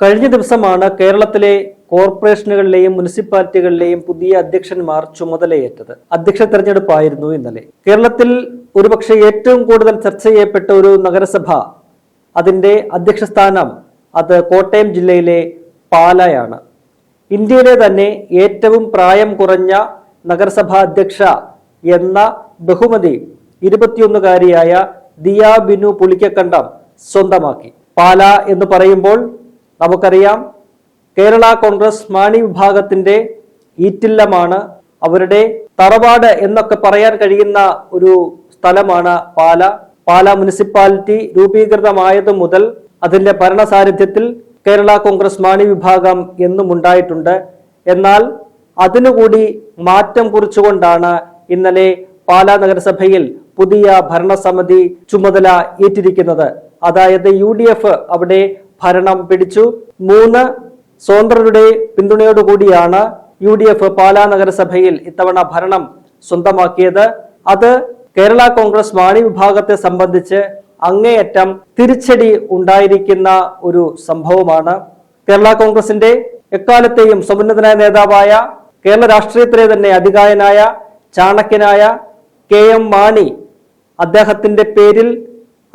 കഴിഞ്ഞ ദിവസമാണ് കേരളത്തിലെ കോർപ്പറേഷനുകളിലെയും മുനിസിപ്പാലിറ്റികളിലെയും പുതിയ അധ്യക്ഷന്മാർ ചുമതലയേറ്റത്. അധ്യക്ഷ തെരഞ്ഞെടുപ്പായിരുന്നു ഇന്നലെ. കേരളത്തിൽ ഒരുപക്ഷെ ഏറ്റവും കൂടുതൽ ചർച്ച ചെയ്യപ്പെട്ട ഒരു നഗരസഭ അതിന്റെ അധ്യക്ഷ സ്ഥാനം അത് കോട്ടയം ജില്ലയിലെ പാലായാണ്. ഇന്ത്യയിലെ തന്നെ ഏറ്റവും പ്രായം കുറഞ്ഞ നഗരസഭാ അധ്യക്ഷ എന്ന ബഹുമതി ഇരുപത്തിയൊന്നുകാരിയായ ദിയ ബിനു പുളിക്കക്കണ്ടം സ്വന്തമാക്കി. പാല എന്ന് പറയുമ്പോൾ നമുക്കറിയാം കേരള കോൺഗ്രസ് മാണി വിഭാഗത്തിന്റെ ഈറ്റില്ലമാണ്. അവരുടെ തറവാട് എന്നൊക്കെ പറയാൻ കഴിയുന്ന ഒരു സ്ഥലമാണ് പാല. പാല മുനിസിപ്പാലിറ്റി രൂപീകൃതമായത് മുതൽ അതിന്റെ ഭരണസാരഥ്യത്തിൽ കേരള കോൺഗ്രസ് മാണി വിഭാഗം എന്നും ഉണ്ടായിട്ടുണ്ട്. എന്നാൽ അതിനുകൂടി മാറ്റം കുറിച്ചുകൊണ്ടാണ് ഇന്നലെ പാലാ നഗരസഭയിൽ പുതിയ ഭരണസമിതി ചുമതല ഏറ്റിരിക്കുന്നത്. അതായത് യു അവിടെ ഭരണം പിടിച്ചു. മൂന്ന് സ്വതന്ത്രരുടെ പിന്തുണയോടുകൂടിയാണ് യു ഡി എഫ് പാലാ നഗരസഭയിൽ ഇത്തവണ ഭരണം സ്വന്തമാക്കിയത്. അത് കേരള കോൺഗ്രസ് മാണി വിഭാഗത്തെ സംബന്ധിച്ച് അങ്ങേയറ്റം തിരിച്ചടി ഉണ്ടായിരിക്കുന്ന ഒരു സംഭവമാണ്. കേരള കോൺഗ്രസിന്റെ എക്കാലത്തെയും സമുന്നതനായ നേതാവായ കേരള രാഷ്ട്രീയത്തിലെ തന്നെ അധികായനായ ചാണക്യനായ കെ എം മാണി അദ്ദേഹത്തിന്റെ പേരിൽ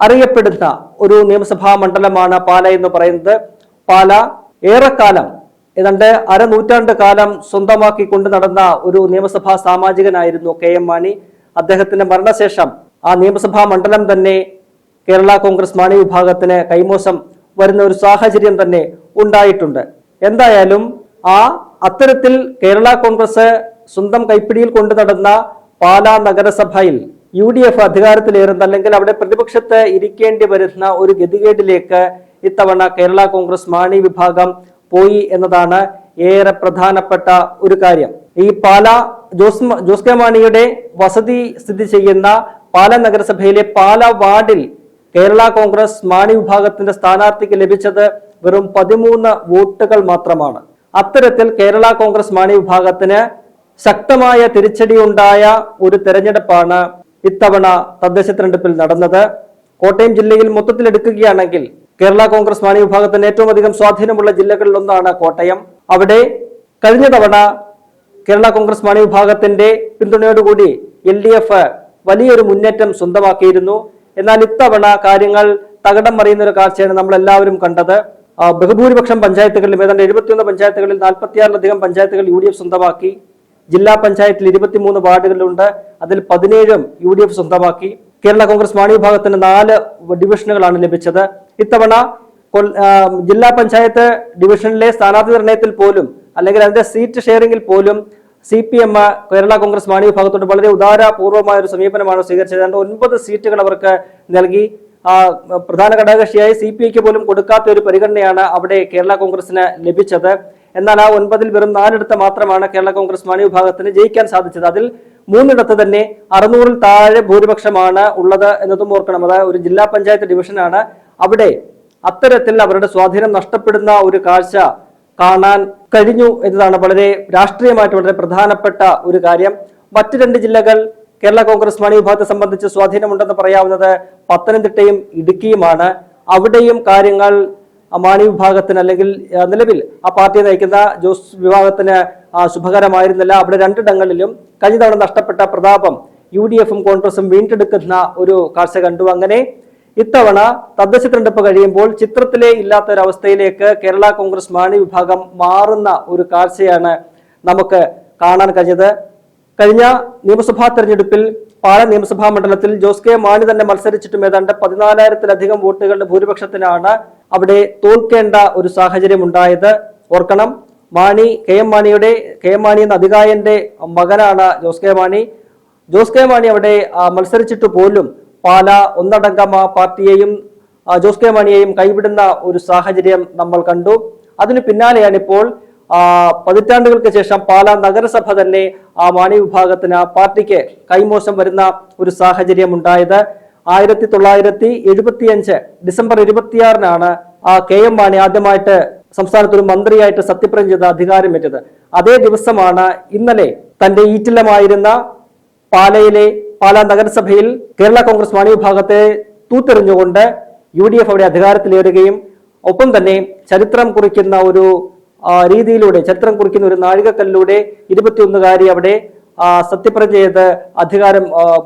അറിയപ്പെടുന്ന ഒരു നിയമസഭാ മണ്ഡലമാണ് പാല എന്ന് പറയുന്നത്. പാല ഏറെക്കാലം ഏതാണ്ട് അരനൂറ്റാണ്ട് കാലം സ്വന്തമാക്കി കൊണ്ട് നടന്ന ഒരു നിയമസഭാ സാമാജികനായിരുന്നു കെ എം മാണി. അദ്ദേഹത്തിന്റെ മരണശേഷം ആ നിയമസഭാ മണ്ഡലം തന്നെ കേരള കോൺഗ്രസ് മാണി വിഭാഗത്തിന് കൈമോശം വരുന്ന ഒരു സാഹചര്യം തന്നെ ഉണ്ടായിട്ടുണ്ട്. എന്തായാലും ആ അത്തരത്തിൽ കേരള കോൺഗ്രസ് സ്വന്തം കൈപ്പിടിയിൽ കൊണ്ടു നടന്ന പാലാ നഗരസഭയിൽ യു ഡി എഫ് അധികാരത്തിലേറുന്ന അല്ലെങ്കിൽ അവിടെ പ്രതിപക്ഷത്ത് ഇരിക്കേണ്ടി വരുന്ന ഒരു ഗതികേടിലേക്ക് ഇത്തവണ കേരള കോൺഗ്രസ് മാണി വിഭാഗം പോയി എന്നതാണ് ഏറെ പ്രധാനപ്പെട്ട ഒരു കാര്യം. ഈ പാല ജോസ് ജോസ് കെ മാണിയുടെ വസതി സ്ഥിതി ചെയ്യുന്ന പാല നഗരസഭയിലെ പാല വാർഡിൽ കേരള കോൺഗ്രസ് മാണി വിഭാഗത്തിന്റെ സ്ഥാനാർത്ഥിക്ക് ലഭിച്ചത് വെറും പതിമൂന്ന് വോട്ടുകൾ മാത്രമാണ്. അത്തരത്തിൽ കേരള കോൺഗ്രസ് മാണി വിഭാഗത്തിന് ശക്തമായ തിരിച്ചടിയുണ്ടായ ഒരു തെരഞ്ഞെടുപ്പാണ് ഇത്തവണ തദ്ദേശ തെരഞ്ഞെടുപ്പിൽ നടന്നത്. കോട്ടയം ജില്ലയിൽ മൊത്തത്തിലെടുക്കുകയാണെങ്കിൽ കേരള കോൺഗ്രസ് മാണി വിഭാഗത്തിന് ഏറ്റവും അധികം സ്വാധീനമുള്ള ജില്ലകളിൽ ഒന്നാണ് കോട്ടയം. അവിടെ കഴിഞ്ഞ തവണ കേരള കോൺഗ്രസ് മാണി വിഭാഗത്തിന്റെ പിന്തുണയോടുകൂടി എൽ ഡി എഫ് വലിയൊരു മുന്നേറ്റം സ്വന്തമാക്കിയിരുന്നു. എന്നാൽ ഇത്തവണ കാര്യങ്ങൾ തകടം മറിയുന്ന ഒരു കാഴ്ചയാണ് നമ്മൾ എല്ലാവരും കണ്ടത് ബഹുഭൂരിപക്ഷം പഞ്ചായത്തുകളിലും ഏതാണ്ട് എഴുപത്തിയൊന്ന് പഞ്ചായത്തുകളിൽ നാൽപ്പത്തിയാറിലധികം പഞ്ചായത്തുകൾ യു ഡി എഫ് സ്വന്തമാക്കി. ജില്ലാ പഞ്ചായത്തിൽ ഇരുപത്തിമൂന്ന് വാർഡുകളിലുണ്ട്. അതിൽ പതിനേഴും യു ഡി എഫ് സ്വന്തമാക്കി. കേരള കോൺഗ്രസ് മാണി വിഭാഗത്തിന് നാല് ഡിവിഷനുകളാണ് ലഭിച്ചത്. ഇത്തവണ ജില്ലാ പഞ്ചായത്ത് ഡിവിഷനിലെ സ്ഥാനാർത്ഥി നിർണയത്തിൽ പോലും അല്ലെങ്കിൽ അതിന്റെ സീറ്റ് ഷെയറിംഗിൽ പോലും C P M Kerala Congress Mani വിഭാഗത്തോട് വളരെ ഉദാരപൂർവമായ ഒരു സമീപനമാണ് സ്വീകരിച്ചത്. രണ്ട് ഒൻപത് സീറ്റുകൾ അവർക്ക് നൽകി. പ്രധാന ഘടകകക്ഷിയായി സി പി ഐക്ക് പോലും കൊടുക്കാത്ത ഒരു പരിഗണനയാണ് അവിടെ കേരള കോൺഗ്രസിന് ലഭിച്ചത്. എന്നാൽ ആ ഒൻപതിൽ വെറും നാലിടത്ത് മാത്രമാണ് കേരള കോൺഗ്രസ് മാണി വിഭാഗത്തിന് ജയിക്കാൻ സാധിച്ചത്. അതിൽ മൂന്നിടത്ത് തന്നെ അറുന്നൂറിൽ താഴെ ഭൂരിപക്ഷമാണ് ഉള്ളത് എന്നതും ഓർക്കണം. അതായത് ഒരു ജില്ലാ പഞ്ചായത്ത് ഡിവിഷനാണ്. അവിടെ അത്തരത്തിൽ അവരുടെ സ്വാധീനം നഷ്ടപ്പെടുന്ന ഒരു കാഴ്ച കാണാൻ കഴിഞ്ഞു എന്നതാണ് വളരെ രാഷ്ട്രീയമായിട്ട് വളരെ പ്രധാനപ്പെട്ട ഒരു കാര്യം. മറ്റു രണ്ട് ജില്ലകൾ കേരള കോൺഗ്രസ് മാണി വിഭാഗത്തെ സംബന്ധിച്ച് സ്വാധീനമുണ്ടെന്ന് പറയാവുന്നത് പത്തനംതിട്ടയും ഇടുക്കിയുമാണ്. അവിടെയും കാര്യങ്ങൾ മാണി വിഭാഗത്തിന് അല്ലെങ്കിൽ നിലവിൽ ആ പാർട്ടിയെ നയിക്കുന്ന ജോസ് വിഭാഗത്തിന് ശുഭകരമായിരുന്നില്ല. അവിടെ രണ്ടിടങ്ങളിലും കഴിഞ്ഞ തവണ നഷ്ടപ്പെട്ട പ്രതാപം യു ഡി എഫും കോൺഗ്രസും വീണ്ടെടുക്കുന്ന ഒരു കാഴ്ച കണ്ടു. അങ്ങനെ ഇത്തവണ തദ്ദേശ തെരഞ്ഞെടുപ്പ് കഴിയുമ്പോൾ ചിത്രത്തിലെ ഇല്ലാത്ത ഒരു അവസ്ഥയിലേക്ക് കേരള കോൺഗ്രസ് മാണി വിഭാഗം മാറുന്ന ഒരു കാഴ്ചയാണ് നമുക്ക് കാണാൻ കഴിഞ്ഞത്. കഴിഞ്ഞ നിയമസഭാ തെരഞ്ഞെടുപ്പിൽ പാല നിയമസഭാ മണ്ഡലത്തിൽ ജോസ് കെ മാണി തന്നെ മത്സരിച്ചിട്ടും ഏതാണ്ട് പതിനാലായിരത്തിലധികം വോട്ടുകളുടെ ഭൂരിപക്ഷത്തിനാണ് അവിടെ തോൽക്കേണ്ട ഒരു സാഹചര്യം ഉണ്ടായത് ഓർക്കണം മാണി കെ എം മാണിയുടെ കെ എം മാണി എന്ന അധികായന്റെ മകനാണ് ജോസ് കെ മാണി. ജോസ് കെ മാണി അവിടെ മത്സരിച്ചിട്ട് പോലും പാല ഒന്നടങ്കം ആ പാർട്ടിയെയും ജോസ് കെ മാണിയെയും കൈവിടുന്ന ഒരു സാഹചര്യം നമ്മൾ കണ്ടു. അതിനു പിന്നാലെയാണ് ഇപ്പോൾ പതിറ്റാണ്ടുകൾക്ക് ശേഷം പാല നഗരസഭ തന്നെ ആ മാണി വിഭാഗത്തിന് പാർട്ടിക്ക് കൈമോശം വരുന്ന ഒരു സാഹചര്യം ഉണ്ടായത് ആയിരത്തി തൊള്ളായിരത്തി എഴുപത്തിയഞ്ച് ഡിസംബർ ഇരുപത്തിയാറിനാണ് ആ കെ എം മാണി ആദ്യമായിട്ട് സംസ്ഥാനത്ത് ഒരു മന്ത്രിയായിട്ട് സത്യപ്രതിജ്ഞ ചെയ്ത് അധികാരമേറ്റത്. അതേ ദിവസമാണ് ഇന്നലെ തന്റെ ഈറ്റില്ലമായിരുന്ന പാലയിലെ പാലാ നഗരസഭയിൽ കേരള കോൺഗ്രസ് മാണി വിഭാഗത്തെ തൂത്തെറിഞ്ഞുകൊണ്ട് യു ഡി എഫ് അവിടെ അധികാരത്തിലേറുകയും ഒപ്പം തന്നെ ചരിത്രം കുറിക്കുന്ന ഒരു രീതിയിലൂടെ ചരിത്രം കുറിക്കുന്ന ഒരു നാഴികക്കല്ലിലൂടെ ഇരുപത്തിയൊന്നുകാരി അവിടെ ആ, സത്യപ്രതിജ്ഞ ചെയ്ത് അധികാരം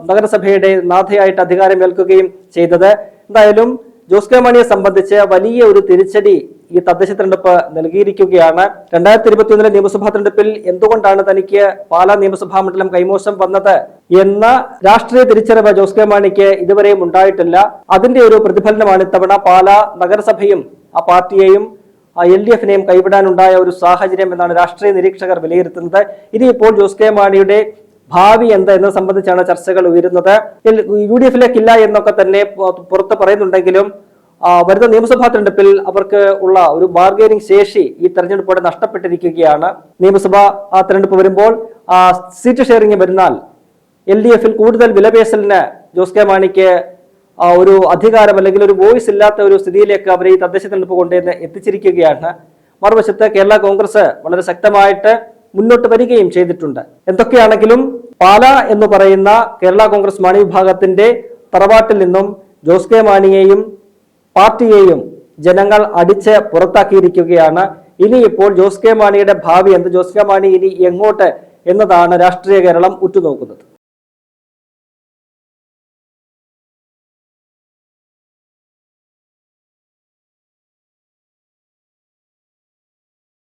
നഗരസഭയുടെ നാഥയായിട്ട് അധികാരം ഏൽക്കുകയും ചെയ്തത്. എന്തായാലും ജോസ് കെ മാണിയെ സംബന്ധിച്ച് വലിയ ഒരു തിരിച്ചടി ഈ തദ്ദേശ തെരഞ്ഞെടുപ്പ് നൽകിയിരിക്കുകയാണ്. രണ്ടായിരത്തി ഇരുപത്തിയൊന്നിലെ നിയമസഭാ തെരഞ്ഞെടുപ്പിൽ എന്തുകൊണ്ടാണ് തനിക്ക് പാലാ നിയമസഭാ മണ്ഡലം കൈമോശം വന്നത് എന്ന രാഷ്ട്രീയ തിരിച്ചറിവ് ജോസ് കെ മാണിക്ക് ഇതുവരെയും ഉണ്ടായിട്ടില്ല. അതിന്റെ ഒരു പ്രതിഫലനമാണ് ഇത്തവണ പാലാ നഗരസഭയും ആ പാർട്ടിയെയും എൽ ഡി എഫിനെയും കൈവിടാനുണ്ടായ ഒരു സാഹചര്യം എന്നാണ് രാഷ്ട്രീയ നിരീക്ഷകർ വിലയിരുത്തുന്നത്. ഇനിയിപ്പോൾ ജോസ് കെ മാണിയുടെ ഭാവി എന്ത് എന്നത് സംബന്ധിച്ചാണ് ചർച്ചകൾ ഉയരുന്നത്. യു ഡി എഫിലേക്കില്ല എന്നൊക്കെ തന്നെ പുറത്ത് പറയുന്നുണ്ടെങ്കിലും വരുന്ന നിയമസഭാ തെരഞ്ഞെടുപ്പിൽ അവർക്ക് ഉള്ള ഒരു ബാർഗൈനിങ് ശേഷി ഈ തെരഞ്ഞെടുപ്പോടെ നഷ്ടപ്പെട്ടിരിക്കുകയാണ്. നിയമസഭാ തെരഞ്ഞെടുപ്പ് വരുമ്പോൾ സീറ്റ് ഷെയറിംഗ് വരുന്നാൽ എൽ ഡി എഫിൽ കൂടുതൽ വിലപേശലിന് ജോസ് കെ മാണിക്ക് ഒരു അധികാരം അല്ലെങ്കിൽ ഒരു വോയിസ് ഇല്ലാത്ത ഒരു സ്ഥിതിയിലേക്ക് അവരെ ഈ തദ്ദേശ തെരഞ്ഞെടുപ്പ് കൊണ്ടുവന്ന് എത്തിച്ചിരിക്കുകയാണ്. മറുവശത്ത് കേരള കോൺഗ്രസ് വളരെ ശക്തമായിട്ട് മുന്നോട്ട് വരികയും ചെയ്തിട്ടുണ്ട്. എന്തൊക്കെയാണെങ്കിലും പാല എന്ന് പറയുന്ന കേരള കോൺഗ്രസ് മാണി വിഭാഗത്തിന്റെ തറവാട്ടിൽ നിന്നും ജോസ് കെ മാണിയെയും പാർട്ടിയെയും ജനങ്ങൾ അടിച്ച് പുറത്താക്കിയിരിക്കുകയാണ്. ഇനി ഇപ്പോൾ ജോസ് കെ മാണിയുടെ ഭാവി എന്ത്? ജോസ് കെ മാണി ഇനി എങ്ങോട്ട് എന്നതാണ് രാഷ്ട്രീയ കേരളം ഉറ്റുനോക്കുന്നത്.